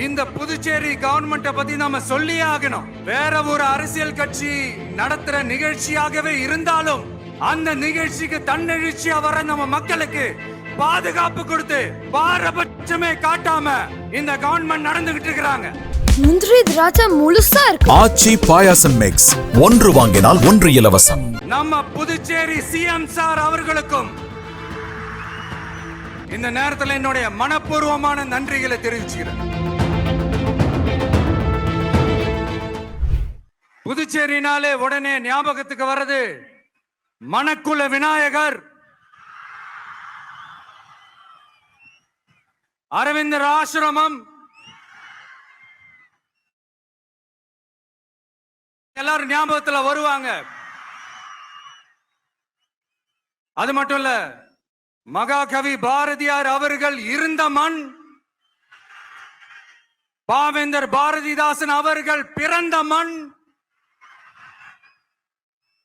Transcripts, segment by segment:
இந்த புதுச்சேரி கவர்மெண்ட பத்தி நாம சொல்லியே ஆகணும். வேற ஒரு அரசியல் கட்சி நடத்துற நிகழ்ச்சியாகவே இருந்தாலும் அந்த நிகழ்ச்சிக்கு தன்னெழுச்சியா வர நம்ம மக்களுக்கு பாதுகாப்பு கொடுத்து பாரபட்சமே காட்டாம இந்த கவர்மெண்ட் நடந்துகிட்டு இருக்கிறாங்க. முந்திரி திராட்சை முழுசா இருக்கு. ஆச்சி பாயாசம் மிக்ஸ் ஒன்று வாங்கினால் ஒன்று இலவசம். நம்ம புதுச்சேரி சிஎம் சார் அவர்களுக்கும் இந்த நேரத்தில் என்னுடைய மனப்பூர்வமான நன்றிகளை தெரிவிச்சுக்கிறேன். புதுச்சேரினாலே உடனே ஞாபகத்துக்கு வர்றது மணக்குல விநாயகர். அரவிந்தர் ஆசிரமம். எல்லாரும் ஞாபகத்துல வருவாங்க. அது மட்டும் இல்ல மகாகவி பாரதியார் அவர்கள் இருந்த மண் பாவேந்தர் பாரதிதாசன் அவர்கள் பிறந்த மண்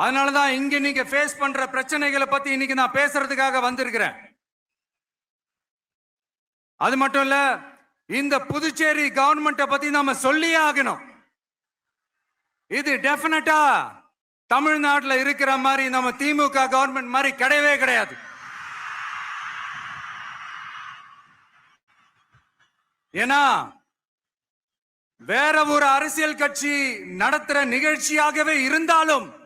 அதனாலதான் இங்க நீங்க ஃபேஸ் பண்ற பிரச்சனைகளை பத்தி இன்னைக்கு நான் பேசுறதுக்காக வந்திருக்கிறேன். அது மட்டும் இல்ல இந்த புதுச்சேரி கவர்மெண்ட்டை பத்தி நாம சொல்லியே ஆகணும். இது டெஃபினட்டா தமிழ்நாட்டில் இருக்கிற மாதிரி நம்ம திமுக கவர்மெண்ட் மாதிரி கிடையவே கிடையாது. ஏன்னா வேற ஒரு அரசியல் கட்சி நடத்துற நிகழ்ச்சியாகவே இருந்தாலும்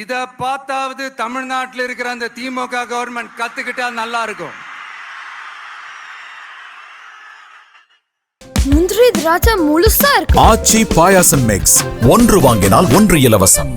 இத பார்த்தாவது தமிழ்நாட்டில் இருக்கிற அந்த திமுக கவர்மெண்ட் கத்துக்கிட்டா நல்லா இருக்கும். முந்திரி திராட்சை முழுசா இருக்கு. ஆச்சி பாயாசம் மிக்ஸ் ஒன்று வாங்கினால் ஒன்று இலவசம்.